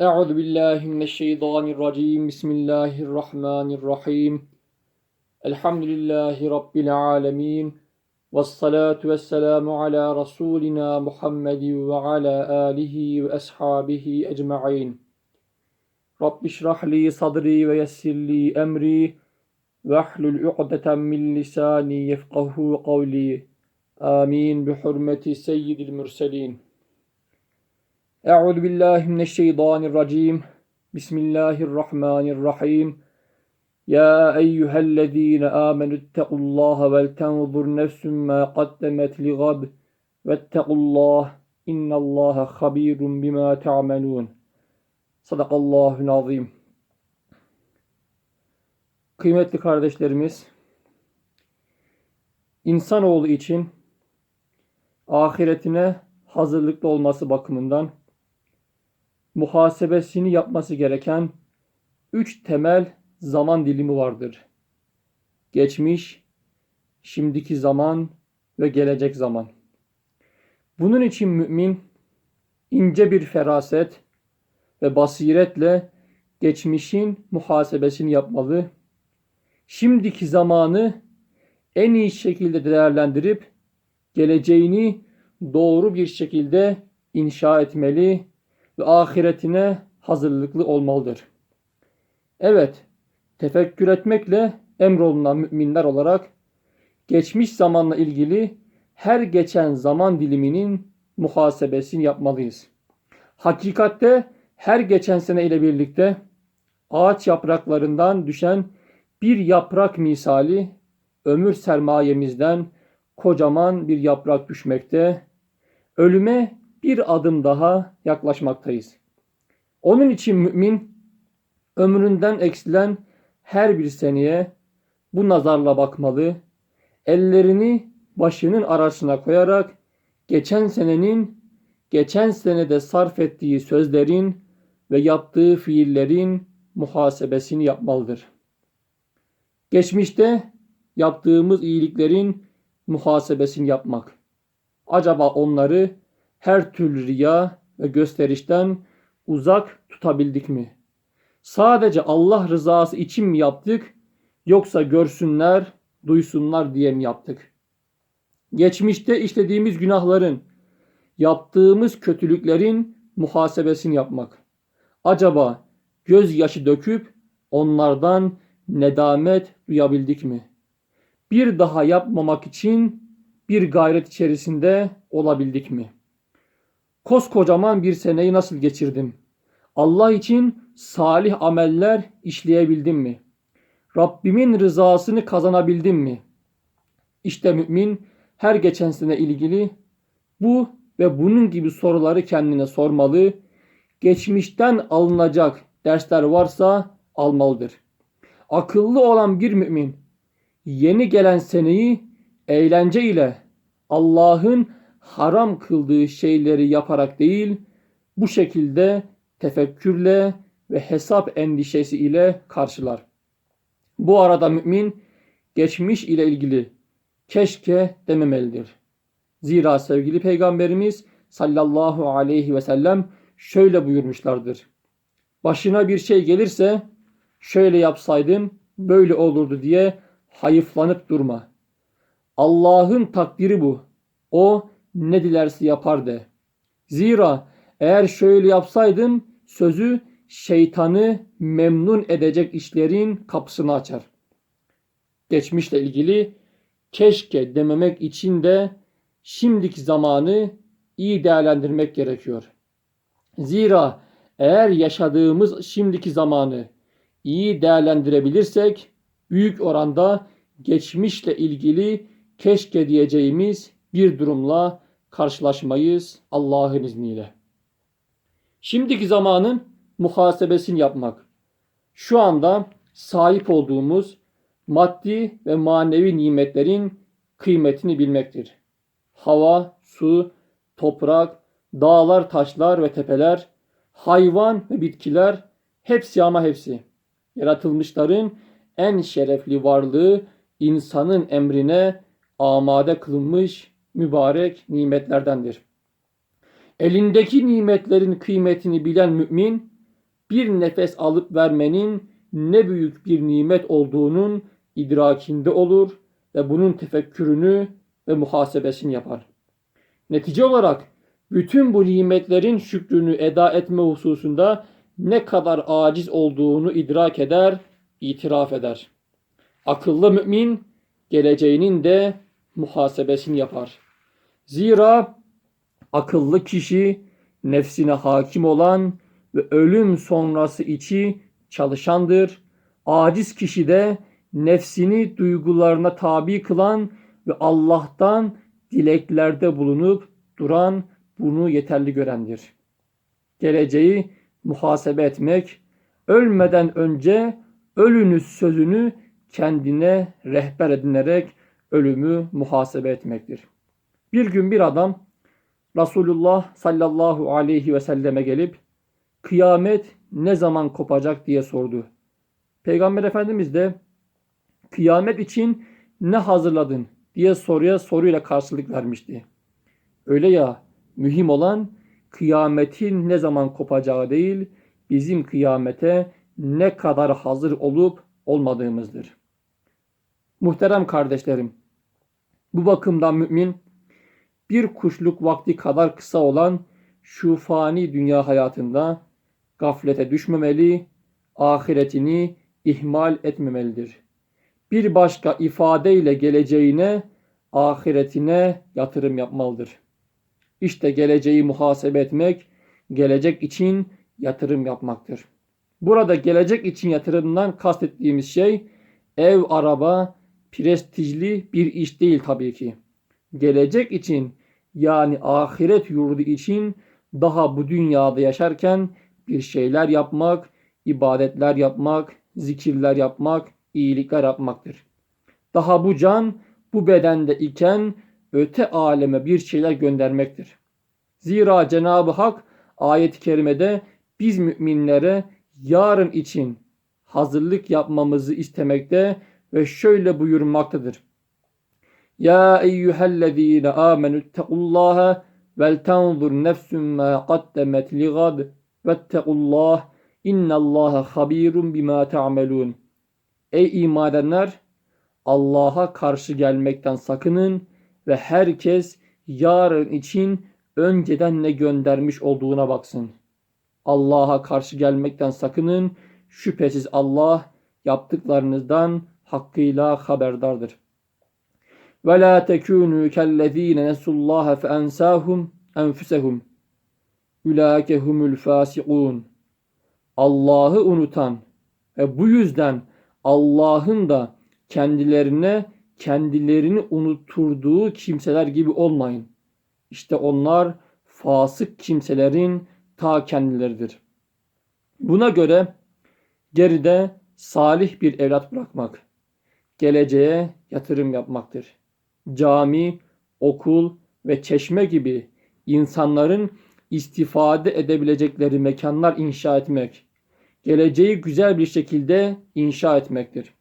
أعوذ بالله من الشيطان الرجيم. بسم الله الرحمن الرحيم. الحمد لله رب العالمين والصلاة والسلام على رسولنا محمد وعلى آله وأصحابه أجمعين. رب اشرح لي صدري ويسر لي أمري واحلل عقدة من لساني يفقه قولي. آمين. بحرمة سيد المرسلين. Euzu billahi mineşşeytanirracim. Bismillahirrahmanirrahim. Ya eyyühellezine amenu ittaqullaha vel tenzur nefsun ma qaddemet li gad vettequllah innallaha habirun bima ta'melun. Sadakallahul azim. Kıymetli kardeşlerimiz, insanoğlu için ahiretine hazırlıklı olması bakımından muhasebesini yapması gereken üç temel zaman dilimi vardır. Geçmiş, şimdiki zaman ve gelecek zaman. Bunun için mümin ince bir feraset ve basiretle geçmişin muhasebesini yapmalı. Şimdiki zamanı en iyi şekilde değerlendirip geleceğini doğru bir şekilde inşa etmeli ve ahiretine hazırlıklı olmalıdır. Evet, tefekkür etmekle emrolunan müminler olarak geçmiş zamanla ilgili her geçen zaman diliminin muhasebesini yapmalıyız. Hakikatte her geçen sene ile birlikte ağaç yapraklarından düşen bir yaprak misali ömür sermayemizden kocaman bir yaprak düşmekte, ölüme bir adım daha yaklaşmaktayız. Onun için mümin ömründen eksilen her bir seneye bu nazarla bakmalı, ellerini başının arasına koyarak geçen senenin geçen senede sarf ettiği sözlerin ve yaptığı fiillerin muhasebesini yapmalıdır. Geçmişte yaptığımız iyiliklerin muhasebesini yapmak. Acaba onları her türlü riya ve gösterişten uzak tutabildik mi? Sadece Allah rızası için mi yaptık yoksa görsünler, duysunlar diye mi yaptık? Geçmişte işlediğimiz günahların, yaptığımız kötülüklerin muhasebesini yapmak. Acaba gözyaşı döküp onlardan nedamet duyabildik mi? Bir daha yapmamak için bir gayret içerisinde olabildik mi? Koskocaman bir seneyi nasıl geçirdim? Allah için salih ameller işleyebildim mi? Rabbimin rızasını kazanabildim mi? İşte mümin her geçen sene ilgili bu ve bunun gibi soruları kendine sormalı. Geçmişten alınacak dersler varsa almalıdır. Akıllı olan bir mümin yeni gelen seneyi eğlence ile Allah'ın haram kıldığı şeyleri yaparak değil, bu şekilde tefekkürle ve hesap endişesi ile karşılar. Bu arada mümin geçmiş ile ilgili keşke dememelidir. Zira sevgili peygamberimiz sallallahu aleyhi ve sellem şöyle buyurmuşlardır. Başına bir şey gelirse şöyle yapsaydım böyle olurdu diye hayıflanıp durma. Allah'ın takdiri bu. O ne dilerse yapar de. Zira eğer şöyle yapsaydım sözü şeytanı memnun edecek işlerin kapısını açar. Geçmişle ilgili keşke dememek için de şimdiki zamanı iyi değerlendirmek gerekiyor. Zira eğer yaşadığımız şimdiki zamanı iyi değerlendirebilirsek büyük oranda geçmişle ilgili keşke diyeceğimiz bir durumla karşılaşmayız Allah'ın izniyle. Şimdiki zamanın muhasebesini yapmak. Şu anda sahip olduğumuz maddi ve manevi nimetlerin kıymetini bilmektir. Hava, su, toprak, dağlar, taşlar ve tepeler, hayvan ve bitkiler hepsi ama hepsi yaratılmışların en şerefli varlığı insanın emrine amade kılınmış mübarek nimetlerdendir. Elindeki nimetlerin kıymetini bilen mümin bir nefes alıp vermenin ne büyük bir nimet olduğunun idrakinde olur ve bunun tefekkürünü ve muhasebesini yapar. Netice olarak bütün bu nimetlerin şükrünü eda etme hususunda ne kadar aciz olduğunu idrak eder, itiraf eder. Akıllı mümin geleceğinin de muhasebesini yapar. Zira akıllı kişi nefsine hakim olan ve ölüm sonrası içi çalışandır. Aciz kişi de nefsini duygularına tabi kılan ve Allah'tan dileklerde bulunup duran bunu yeterli görendir. Geleceği muhasebe etmek, ölmeden önce ölünüz sözünü kendine rehber edinerek ölümü muhasebe etmektir. Bir gün bir adam Resulullah sallallahu aleyhi ve selleme gelip kıyamet ne zaman kopacak diye sordu. Peygamber Efendimiz de kıyamet için ne hazırladın diye soruya soruyla karşılık vermişti. Öyle ya mühim olan kıyametin ne zaman kopacağı değil, bizim kıyamete ne kadar hazır olup olmadığımızdır. Muhterem kardeşlerim, bu bakımdan mümin bir kuşluk vakti kadar kısa olan şu fani dünya hayatında gaflete düşmemeli, ahiretini ihmal etmemelidir. Bir başka ifadeyle geleceğine, ahiretine yatırım yapmalıdır. İşte geleceği muhasebe etmek, gelecek için yatırım yapmaktır. Burada gelecek için yatırımdan kastettiğimiz şey ev, araba, prestijli bir iş değil tabii ki. Gelecek için yani ahiret yurdu için daha bu dünyada yaşarken bir şeyler yapmak, ibadetler yapmak, zikirler yapmak, iyilikler yapmaktır. Daha bu can bu bedende iken öte aleme bir şeyler göndermektir. Zira Cenab-ı Hak ayet-i kerimede biz müminlere yarın için hazırlık yapmamızı istemekte ve şöyle buyurmaktadır. Ya eyyühellezine amenü ittekullaha vel tenzur nefsün ma qaddemet ligad vettekullah innallaha habirun bima ta'melun. Ey iman edenler Allah'a karşı gelmekten sakının ve herkes yarın için önceden ne göndermiş olduğuna baksın. Allah'a karşı gelmekten sakının. Şüphesiz Allah yaptıklarınızdan hakkıyla haberdardır. Ve la tekunu kellezine nesullaha fe ensahum enfusehum. Ulaike humul. Allah'ı unutan ve bu yüzden Allah'ın da kendilerine kendilerini unutturduğu kimseler gibi olmayın. İşte onlar fasık kimselerin ta kendileridir. Buna göre geride salih bir evlat bırakmak, geleceğe yatırım yapmaktır. Cami, okul ve çeşme gibi insanların istifade edebilecekleri mekanlar inşa etmek, geleceği güzel bir şekilde inşa etmektir.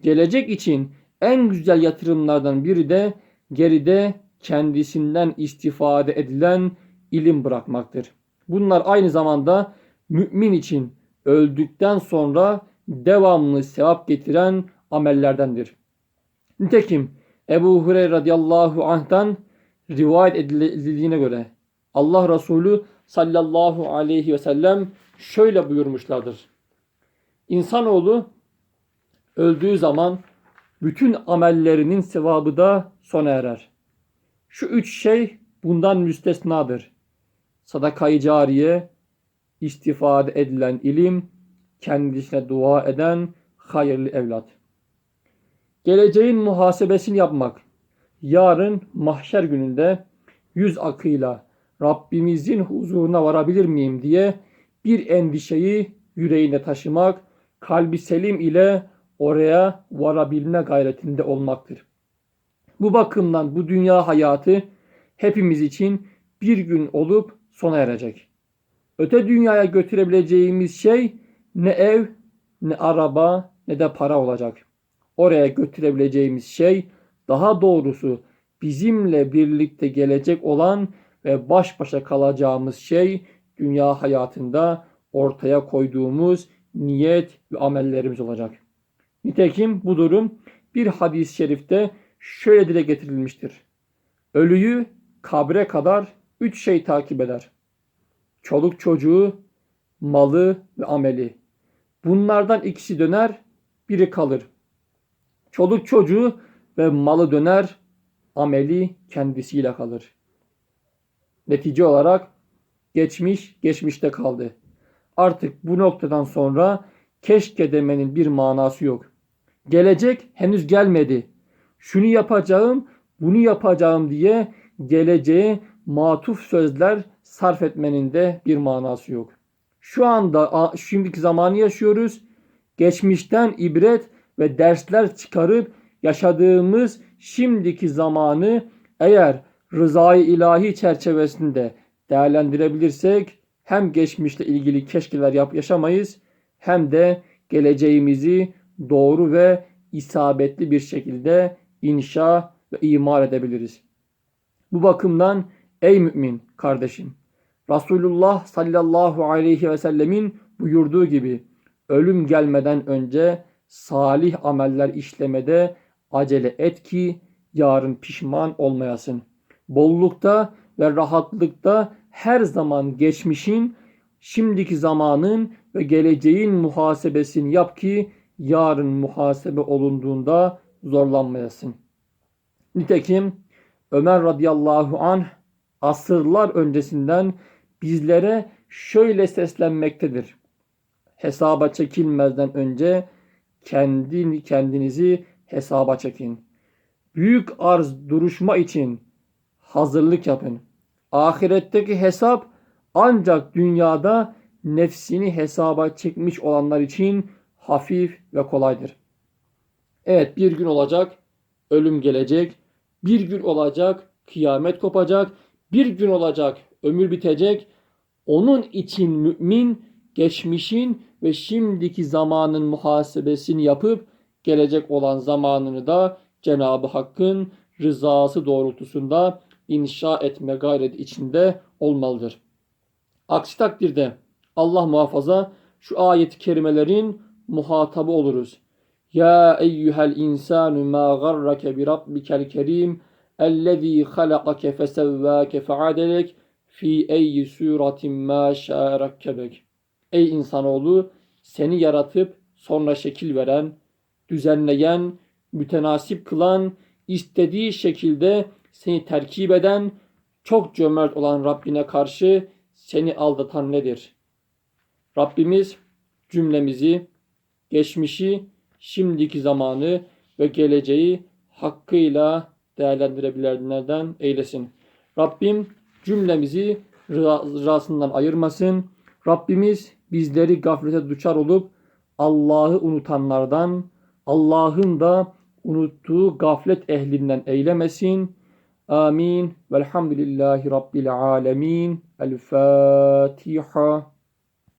Gelecek için en güzel yatırımlardan biri de geride kendisinden istifade edilen ilim bırakmaktır. Bunlar aynı zamanda mümin için öldükten sonra devamlı sevap getiren amellerdendir. Nitekim Ebu Hureyre radıyallahu anh'tan rivayet edildiğine göre Allah Resulü sallallahu aleyhi ve sellem şöyle buyurmuşlardır. İnsanoğlu öldüğü zaman bütün amellerinin sevabı da sona erer. Şu üç şey bundan müstesnadır. Sadakayı cariye, istifade edilen ilim, kendisine dua eden hayırlı evlat. Geleceğin muhasebesini yapmak, yarın mahşer gününde yüz akıyla Rabbimizin huzuruna varabilir miyim diye bir endişeyi yüreğine taşımak, kalbi selim ile oraya varabilme gayretinde olmaktır. Bu bakımdan bu dünya hayatı hepimiz için bir gün olup sona erecek. Öte dünyaya götürebileceğimiz şey ne ev, ne araba, ne de para olacak. Oraya götürebileceğimiz şey daha doğrusu bizimle birlikte gelecek olan ve baş başa kalacağımız şey dünya hayatında ortaya koyduğumuz niyet ve amellerimiz olacak. Nitekim bu durum bir hadis-i şerifte şöyle dile getirilmiştir. Ölüyü kabre kadar üç şey takip eder. Çoluk çocuğu, malı ve ameli. Bunlardan ikisi döner, biri kalır. Çoluk çocuğu ve malı döner, ameli kendisiyle kalır. Netice olarak geçmiş geçmişte kaldı. Artık bu noktadan sonra keşke demenin bir manası yok. Gelecek henüz gelmedi. Şunu yapacağım, bunu yapacağım diye geleceğe matuf sözler sarf etmenin de bir manası yok. Şu anda şimdiki zamanı yaşıyoruz. Geçmişten ibret ve dersler çıkarıp yaşadığımız şimdiki zamanı eğer rızayı ilahi çerçevesinde değerlendirebilirsek hem geçmişle ilgili keşkeler yap yaşamayız hem de geleceğimizi doğru ve isabetli bir şekilde inşa ve imar edebiliriz. Bu bakımdan ey mümin kardeşim Resulullah sallallahu aleyhi ve sellemin buyurduğu gibi ölüm gelmeden önce salih ameller işlemede acele et ki yarın pişman olmayasın. Bollukta ve rahatlıkta her zaman geçmişin, şimdiki zamanın ve geleceğin muhasebesini yap ki yarın muhasebe olunduğunda zorlanmayasın. Nitekim Ömer radıyallahu anh asırlar öncesinden bizlere şöyle seslenmektedir. Hesaba çekilmezden önce kendi kendinizi hesaba çekin. Büyük arz duruşma için hazırlık yapın. Ahiretteki hesap ancak dünyada nefsini hesaba çekmiş olanlar için hafif ve kolaydır. Evet bir gün olacak, ölüm gelecek. Bir gün olacak, kıyamet kopacak. Bir gün olacak, ömür bitecek. Onun için mümin geçmişin ve şimdiki zamanın muhasebesini yapıp gelecek olan zamanını da Cenab-ı Hakk'ın rızası doğrultusunda inşa etme gayreti içinde olmalıdır. Aksi takdirde Allah muhafaza şu ayet-i kerimelerin muhatabı oluruz. Ya eyyuhel insanu ma garrake bi rabbikel kerim ellezî halakake fesevvâke feadelek fi eyyi suratin ma şârekkebek. Ey insanoğlu seni yaratıp sonra şekil veren, düzenleyen, mütenasip kılan, istediği şekilde seni terkip eden, çok cömert olan Rabbine karşı seni aldatan nedir? Rabbimiz cümlemizi, geçmişi, şimdiki zamanı ve geleceği hakkıyla değerlendirebilenlerden eylesin. Rabbim cümlemizi rızasından ayırmasın. Rabbimiz bizleri gaflete duçar olup Allah'ı unutanlardan, Allah'ın da unuttuğu gaflet ehlinden eylemesin. Amin. Velhamdülillahi Rabbil alemin. El Fatiha.